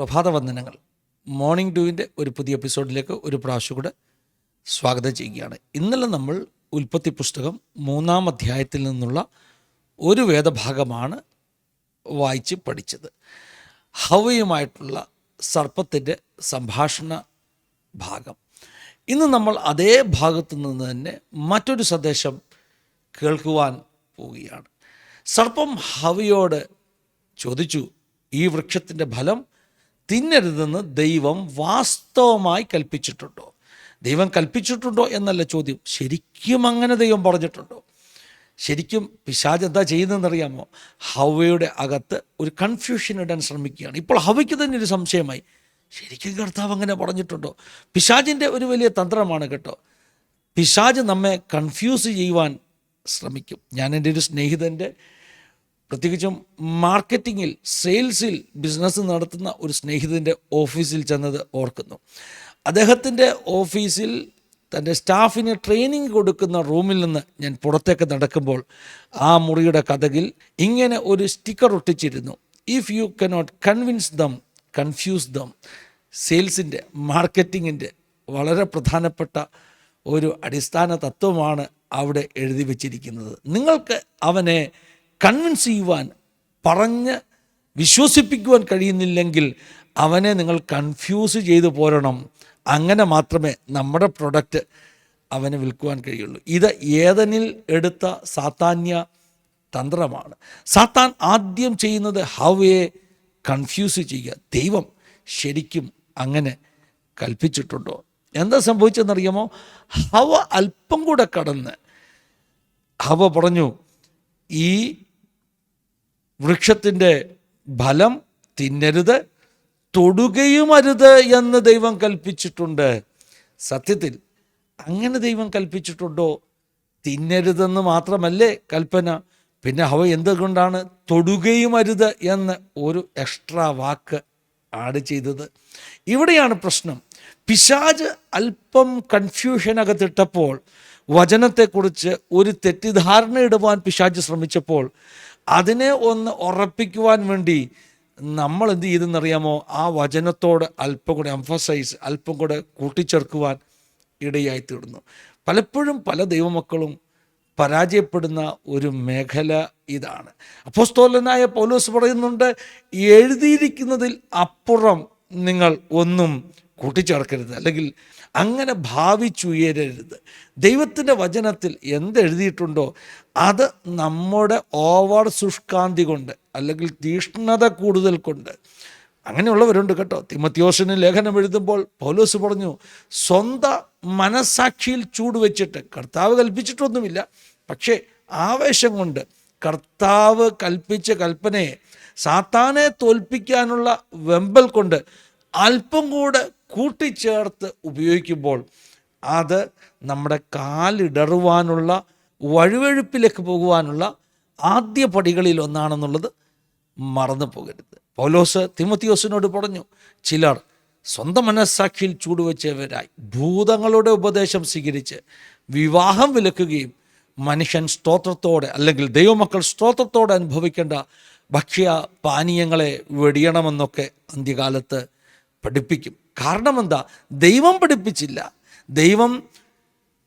പ്രഭാതവന്ദനങ്ങൾ. Morning ഡ്യൂവിന്റെ ഒരു പുതിയ എപ്പിസോഡിലേക്ക് ഒരു പ്രാവശ്യം കൂടെ സ്വാഗതം ചെയ്യുകയാണ്. ഇന്നലെ നമ്മൾ ഉൽപ്പത്തി പുസ്തകം മൂന്നാം അധ്യായത്തിൽ നിന്നുള്ള ഒരു വേദഭാഗമാണ് വായിച്ച് പഠിച്ചത്. ഹവയുമായിട്ടുള്ള സർപ്പത്തിന്റെ സംഭാഷണ ഭാഗം. ഇന്ന് നമ്മൾ അതേ ഭാഗത്തു നിന്ന് തന്നെ മറ്റൊരു സന്ദേശം കേൾക്കുവാൻ പോവുകയാണ്. സർപ്പം ഹവയോട് ചോദിച്ചു ഈ വൃക്ഷത്തിന്റെ ഫലം തിന്നരുതെന്ന് ദൈവം വാസ്തവമായി കൽപ്പിച്ചിട്ടുണ്ടോ? ദൈവം കൽപ്പിച്ചിട്ടുണ്ടോ എന്നല്ല ചോദ്യം. ശരിക്കും അങ്ങനെ ദൈവം പറഞ്ഞിട്ടുണ്ടോ? ശരിക്കും പിശാജ് എന്താ ചെയ്യുന്നതെന്നറിയാമോ? ഹവയുടെ അകത്ത് ഒരു കൺഫ്യൂഷൻ ഇടാൻ ശ്രമിക്കുകയാണ്. ഇപ്പോൾ ഹവയ്ക്ക് തന്നെ ഒരു സംശയമായി. ശരിക്കും കർത്താവ് അങ്ങനെ പറഞ്ഞിട്ടുണ്ടോ? പിശാജിന്റെ ഒരു വലിയ തന്ത്രമാണ് കേട്ടോ. പിശാജ് നമ്മെ കൺഫ്യൂസ് ചെയ്യുവാൻ ശ്രമിക്കും. ഞാൻ എന്റെ ഒരു സ്നേഹിതന്റെ പ്രത്യേകിച്ചും മാർക്കറ്റിങ്ങിൽ സെയിൽസിൽ ബിസിനസ് നടത്തുന്ന ഒരു സ്നേഹിതന്റെ ഓഫീസിൽ ചെന്നത് ഓർക്കുന്നു. അദ്ദേഹത്തിന്റെ ഓഫീസിൽ തന്റെ സ്റ്റാഫിന് ട്രെയിനിങ് കൊടുക്കുന്ന റൂമിൽ നിന്ന് ഞാൻ പുറത്തേക്ക് നടക്കുമ്പോൾ ആ മുറിയുടെ കഥകിൽ ഇങ്ങനെ ഒരു sticker ഒട്ടിച്ചിരുന്നു. If you cannot convince them confuse them സെയിൽസിന്റെ മാർക്കറ്റിങ്ങിന്റെ വളരെ പ്രധാനപ്പെട്ട ഒരു അടിസ്ഥാന തത്വമാണ് അവിടെ എഴുതി വച്ചിരിക്കുന്നത്. നിങ്ങൾക്ക് അവനെ കൺവിൻസ് ചെയ്യുവാൻ പറഞ്ഞ് വിശ്വസിപ്പിക്കുവാൻ കഴിയുന്നില്ലെങ്കിൽ അവനെ നിങ്ങൾ കൺഫ്യൂസ് ചെയ്ത് പോരണം. അങ്ങനെ മാത്രമേ നമ്മുടെ പ്രൊഡക്റ്റ് അവന് വിൽക്കുവാൻ കഴിയുള്ളൂ. ഇത് ഏതനിൽ എടുത്ത സാത്താന്യ തന്ത്രമാണ്. സാത്താൻ ആദ്യം ചെയ്യുന്നത് ഹൗ എ കൺഫ്യൂസ് ചെയ്യുക. ദൈവം ശരിക്കും അങ്ങനെ കൽപ്പിച്ചിട്ടുണ്ടോ? എന്താ സംഭവിച്ചതെന്നറിയാമോ ഹവ അല്പം കൂടെ കടന്ന് ഹവ പറഞ്ഞു ഈ വൃക്ഷത്തിന്റെ ഫലം തിന്നരുത് തൊടുകയും അരുത് എന്ന് ദൈവം കൽപ്പിച്ചിട്ടുണ്ട്. സത്യത്തിൽ അങ്ങനെ ദൈവം കൽപ്പിച്ചിട്ടുണ്ടോ? തിന്നരുതെന്ന് മാത്രമല്ലേ കൽപ്പന. പിന്നെ അവ എന്തുകൊണ്ടാണ് തൊടുകയും അരുത് എന്ന് ഒരു എക്സ്ട്രാ വാക്ക് ആഡ് ചെയ്തത്. ഇവിടെയാണ് പ്രശ്നം. പിശാജ് അല്പം കൺഫ്യൂഷനകത്തിട്ടപ്പോൾ വചനത്തെക്കുറിച്ച് ഒരു തെറ്റിദ്ധാരണ ഇടുവാൻ പിശാജ് ശ്രമിച്ചപ്പോൾ അതിനെ ഒന്ന് ഉറപ്പിക്കുവാൻ വേണ്ടി നമ്മൾ എന്ത് ചെയ്തെന്നറിയാമോ? ആ വചനത്തോട് അല്പം കൂടെ എംഫസൈസ് അല്പം കൂടെ കൂട്ടിച്ചേർക്കുവാൻ ഇടയായി തീർന്നു പലപ്പോഴും പല ദൈവമക്കളും പരാജയപ്പെടുന്ന ഒരു മേഖല ഇതാണ്. അപ്പോസ്തോലനായ പൗലോസ് പറയുന്നുണ്ട് എഴുതിയിരിക്കുന്നതിൽ അപ്പുറം നിങ്ങൾ ഒന്നും കൂട്ടിച്ചേർക്കരുത്. അല്ലെങ്കിൽ അങ്ങനെ ഭാവിച്ചുയരരുത് ദൈവത്തിന്റെ വചനത്തിൽ എന്തെഴുതിയിട്ടുണ്ടോ? അത് നമ്മുടെ ഓവർ ശുഷ്കാന്തി കൊണ്ട് അല്ലെങ്കിൽ തീഷ്ണത കൂടുതൽ കൊണ്ട്. അങ്ങനെയുള്ളവരുണ്ട് കേട്ടോ. തിമത്യോസിന് ലേഖനം എഴുതുമ്പോൾ പൗലോസ് പറഞ്ഞു സ്വന്തം മനസാക്ഷിയിൽ ചൂട് വെച്ചിട്ട് കർത്താവ് കൽപ്പിച്ചിട്ടൊന്നുമില്ല. പക്ഷേ ആവേശം കൊണ്ട് കർത്താവ് കൽപ്പിച്ച കൽപ്പനയെ സാത്താനെ തോൽപ്പിക്കാനുള്ള വെമ്പൽ കൊണ്ട് അല്പം കൂടെ കൂട്ടിച്ചേർത്ത് ഉപയോഗിക്കുമ്പോൾ അത് നമ്മുടെ കാലിടറുവാനുള്ള വഴുവഴുപ്പിലേക്ക് പോകുവാനുള്ള ആദ്യ പടികളിൽ ഒന്നാണെന്നുള്ളത് മറന്നു പോകരുത്. പൗലോസ് തിമത്തിയോസിനോട് പറഞ്ഞു ചിലർ സ്വന്തം മനസ്സാക്ഷിയിൽ ചൂടുവെച്ചവരായി ഭൂതങ്ങളുടെ ഉപദേശം സ്വീകരിച്ച് വിവാഹം വിലക്കുകയും മനുഷ്യൻ സ്തോത്രത്തോടെ അല്ലെങ്കിൽ ദൈവമക്കൾ സ്തോത്രത്തോടെ അനുഭവിക്കേണ്ട ഭക്ഷ്യ പാനീയങ്ങളെ വെടിയണമെന്നൊക്കെ അന്ത്യകാലത്ത് പഠിപ്പിക്കും. കാരണം എന്താ ദൈവം പഠിപ്പിച്ചില്ല. ദൈവം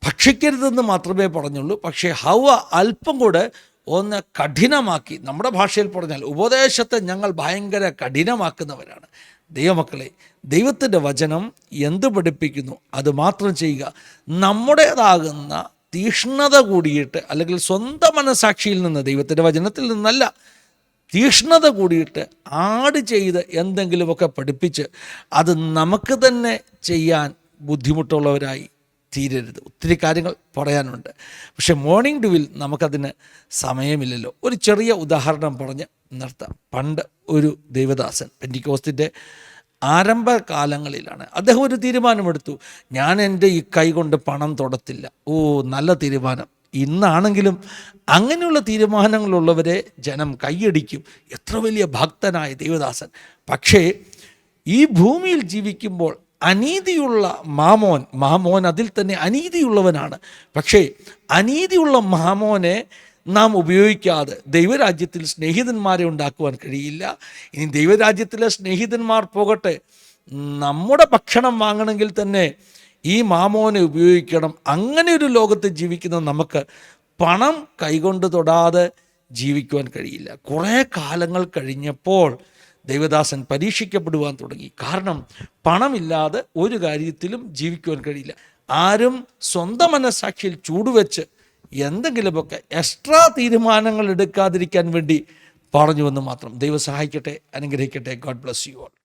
ഭക്ഷിക്കരുതെന്ന് മാത്രമേ പറഞ്ഞുള്ളൂ. പക്ഷേ ഹവ അല്പം കൂടെ ഒന്ന് കഠിനമാക്കി. നമ്മുടെ ഭാഷയിൽ പറഞ്ഞാൽ ഉപദേശത്തെ ഞങ്ങൾ ഭയങ്കര കഠിനമാക്കുന്നവരാണ്. ദൈവമക്കളെ ദൈവത്തിന്റെ വചനം എന്ത് പഠിപ്പിക്കുന്നു? അത് മാത്രം ചെയ്യുക. നമ്മുടേതാകുന്ന തീഷ്ണത കൂടിയിട്ട് അല്ലെങ്കിൽ സ്വന്തം മനസാക്ഷിയിൽ നിന്ന് ദൈവത്തിന്റെ വചനത്തിൽ നിന്നല്ല തീഷ്ണത കൂടിയിട്ട് ആട് ചെയ്ത് എന്തെങ്കിലുമൊക്കെ പഠിപ്പിച്ച് അത് നമുക്ക് തന്നെ ചെയ്യാൻ ബുദ്ധിമുട്ടുള്ളവരായി തീരരുത്. ഒത്തിരി കാര്യങ്ങൾ പറയാനുണ്ട്. പക്ഷേ മോർണിംഗ് ഡ്യൂവിൽ നമുക്കതിന് സമയമില്ലല്ലോ. ഒരു ചെറിയ ഉദാഹരണം പറഞ്ഞ് നിർത്താം. പണ്ട് ഒരു ദേവദാസൻ പെന്റിക്കോസ്റ്റിന്റെ ആരംഭകാലങ്ങളിലാണ് അദ്ദേഹം ഒരു തീരുമാനമെടുത്തു. ഞാൻ എന്റെ ഈ കൈ കൊണ്ട് പണം തൊടത്തില്ല. ഓ നല്ല തീരുമാനം. ഇന്നാണെങ്കിലും അങ്ങനെയുള്ള തീരുമാനങ്ങളുള്ളവരെ ജനം കൈയടിക്കും. എത്ര വലിയ ഭക്തനായ ദേവദാസൻ. പക്ഷേ ഈ ഭൂമിയിൽ ജീവിക്കുമ്പോൾ അനീതിയുള്ള മാമോൻ മാമോൻ അതിൽ തന്നെ അനീതിയുള്ളവനാണ്. പക്ഷേ അനീതിയുള്ള മാമോനെ നാം ഉപയോഗിക്കാതെ ദൈവരാജ്യത്തിൽ സ്നേഹിതന്മാരെ ഉണ്ടാക്കുവാൻ കഴിയില്ല. ഇനി ദൈവരാജ്യത്തിലെ സ്നേഹിതന്മാർ പോകട്ടെ. നമ്മുടെ ഭക്ഷണം വാങ്ങണമെങ്കിൽ തന്നെ ഈ മാമോനെ ഉപയോഗിക്കണം. അങ്ങനെ ഒരു ലോകത്ത് ജീവിക്കുന്ന നമുക്ക് പണം കൈകൊണ്ട് തൊടാതെ ജീവിക്കുവാൻ കഴിയില്ല. കുറേ കാലങ്ങൾ കഴിഞ്ഞപ്പോൾ ദേവദാസൻ പരീക്ഷിക്കപ്പെടുവാൻ തുടങ്ങി. കാരണം പണമില്ലാതെ ഒരു കാര്യത്തിലും ജീവിക്കുവാൻ കഴിയില്ല. ആരും സ്വന്തം മനസ്സാക്ഷിയിൽ ചൂടുവെച്ച് എന്തെങ്കിലുമൊക്കെ എക്സ്ട്രാ തീരുമാനങ്ങൾ എടുക്കാതിരിക്കാൻ വേണ്ടി പറഞ്ഞുവെന്ന് മാത്രം. ദൈവം സഹായിക്കട്ടെ അനുഗ്രഹിക്കട്ടെ. God bless you all.